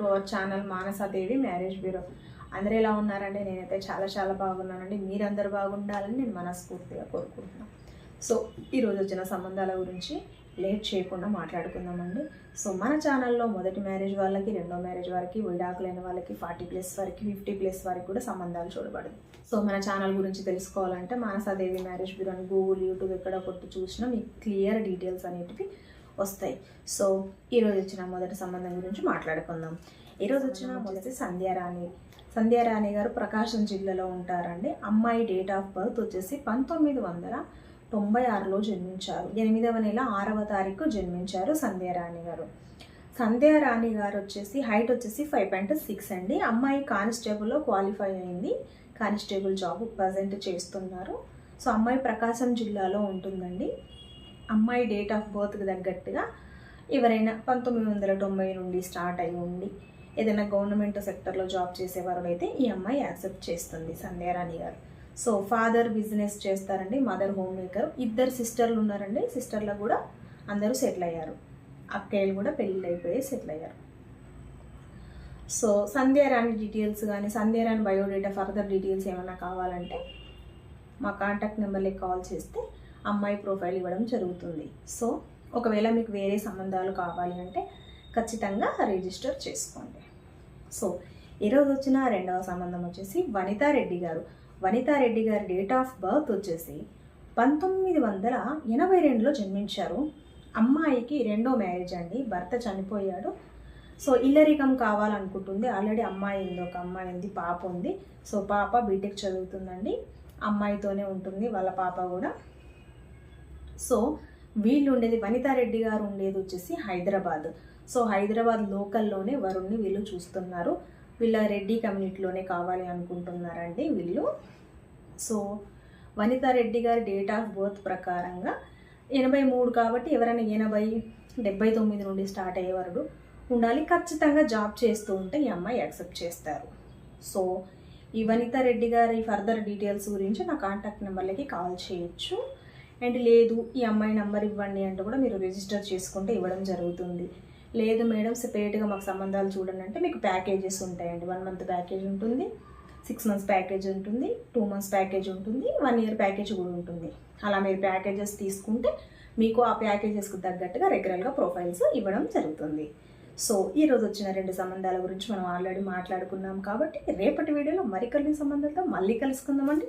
To our channel Manasadevi marriage bureau. అందరూ ఎలా ఉన్నారండి నేనైతే చాలా చాలా బాగున్నానండి. మీరందరూ బాగుండాలని నేను మనస్ఫూర్తిగా కోరుకుంటున్నాను. సో ఈరోజు వచ్చిన సంబంధాల గురించి లేట్ చేయకుండా మాట్లాడుకుందామండి. సో మన ఛానల్లో మొదటి మ్యారేజ్ వాళ్ళకి రెండో మ్యారేజ్ వారికి విడాకులైన వాళ్ళకి ఫార్టీ ప్లస్ వరకు ఫిఫ్టీ ప్లస్ వరకు కూడా సంబంధాలు చూడబడదు. సో మన ఛానల్ గురించి తెలుసుకోవాలంటే మానసాదేవి మ్యారేజ్ బ్యూరో అని గూగుల్ యూట్యూబ్ ఎక్కడ కొట్టి చూసినా మీకు క్లియర్ డీటెయిల్స్ అనేటివి వస్తాయి. సో ఈరోజు వచ్చిన మొదటి సంబంధం గురించి మాట్లాడుకుందాం. ఈరోజు వచ్చిన మొదటి సంధ్యారాణి. సంధ్యారాణి గారు ప్రకాశం జిల్లాలో ఉంటారండి. అమ్మాయి డేట్ ఆఫ్ బర్త్ వచ్చేసి పంతొమ్మిది వందల తొంభై ఆరులో జన్మించారు. ఎనిమిదవ నెల ఆరవ తారీఖు జన్మించారు సంధ్యారాణి గారు. సంధ్యారాణి గారు వచ్చేసి హైట్ వచ్చేసి ఫైవ్ పాయింట్ సిక్స్ అండి. అమ్మాయి కానిస్టేబుల్లో క్వాలిఫై అయింది. కానిస్టేబుల్ జాబ్ ప్రజెంట్ చేస్తున్నారు. సో అమ్మాయి ప్రకాశం జిల్లాలో ఉంటుందండి. అమ్మాయి డేట్ ఆఫ్ బర్త్కి తగ్గట్టుగా ఎవరైనా పంతొమ్మిది వందల తొంభై నుండి స్టార్ట్ అయి ఉండి ఏదైనా గవర్నమెంట్ సెక్టర్లో జాబ్ చేసేవారు అయితే ఈ అమ్మాయి యాక్సెప్ట్ చేస్తుంది Sandhyarani garu. So father business చేస్తారండి మదర్ హోమ్ మేకర్. ఇద్దరు సిస్టర్లు ఉన్నారండి సిస్టర్లు కూడా అందరూ సెటిల్ అయ్యారు. అక్కయ్యలు కూడా పెళ్ళిళ్ళు అయిపోయి సెటిల్ అయ్యారు. సో సంధ్యారాణి డీటెయిల్స్ కానీ సంధ్యారాణి బయోడేటా ఫర్దర్ డీటెయిల్స్ ఏమైనా కావాలంటే మా కాంటాక్ట్ నెంబర్కి కాల్ చేస్తే అమ్మాయి ప్రొఫైల్ ఇవ్వడం జరుగుతుంది. సో ఒకవేళ మీకు వేరే సంబంధాలు కావాలి అంటే ఖచ్చితంగా రిజిస్టర్ చేసుకోండి. సో ఈరోజు వచ్చిన రెండవ సంబంధం వచ్చేసి వనితారెడ్డి గారు. వనితారెడ్డి గారి డేట్ ఆఫ్ బర్త్ వచ్చేసి పంతొమ్మిది వందల ఎనభై రెండులో జన్మించారు. అమ్మాయికి రెండో మ్యారేజ్ అండి. భర్త చనిపోయాడు. సో ఇల్లరికం కావాలనుకుంటుంది. ఆల్రెడీ అమ్మాయి ఉంది. ఒక అమ్మాయి ఉంది పాప ఉంది. సో పాప బీటెక్ చదువుతుందండి. అమ్మాయితోనే ఉంటుంది. వాళ్ళ పాప కూడా. సో వీళ్ళు ఉండేది వనితారెడ్డి గారు ఉండేది వచ్చేసి హైదరాబాద్. సో హైదరాబాద్ లోకల్లోనే వరుణ్ణి వీళ్ళు చూస్తున్నారు. వీళ్ళ రెడ్డి కమ్యూనిటీలోనే కావాలి అనుకుంటున్నారండి వీళ్ళు. సో వనితారెడ్డి గారి డేట్ ఆఫ్ బర్త్ ప్రకారంగా ఎనభై మూడు కాబట్టి ఎవరైనా ఎనభై డెబ్బై తొమ్మిది నుండి స్టార్ట్ అయ్యే వరకు ఉండాలి. ఖచ్చితంగా జాబ్ చేస్తూ ఉంటే ఈ అమ్మాయి యాక్సెప్ట్ చేస్తారు. సో ఈ వనితారెడ్డి గారి ఫర్దర్ డీటెయిల్స్ గురించి నా కాంటాక్ట్ నెంబర్లకి కాల్ చేయొచ్చు. అండ్ లేదు ఈ అమ్మాయి నెంబర్ ఇవ్వండి అంటే కూడా మీరు రిజిస్టర్ చేసుకుంటే ఇవ్వడం జరుగుతుంది. లేదు మేడం సెపరేట్గా మాకు సంబంధాలు చూడండి అంటే మీకు ప్యాకేజెస్ ఉంటాయండి. వన్ మంత్ ప్యాకేజ్ ఉంటుంది సిక్స్ మంత్స్ ప్యాకేజ్ ఉంటుంది టూ మంత్స్ ప్యాకేజ్ ఉంటుంది వన్ ఇయర్ ప్యాకేజ్ కూడా ఉంటుంది. అలా మీరు ప్యాకేజెస్ తీసుకుంటే మీకు ఆ ప్యాకేజెస్కి తగ్గట్టుగా రెగ్యులర్గా ప్రొఫైల్స్ ఇవ్వడం జరుగుతుంది. సో ఈరోజు వచ్చిన రెండు సంబంధాల గురించి మనం ఆల్రెడీ మాట్లాడుకున్నాం కాబట్టి రేపటి వీడియోలో మరికొన్ని సంబంధాలతో మళ్ళీ కలుసుకుందామండి.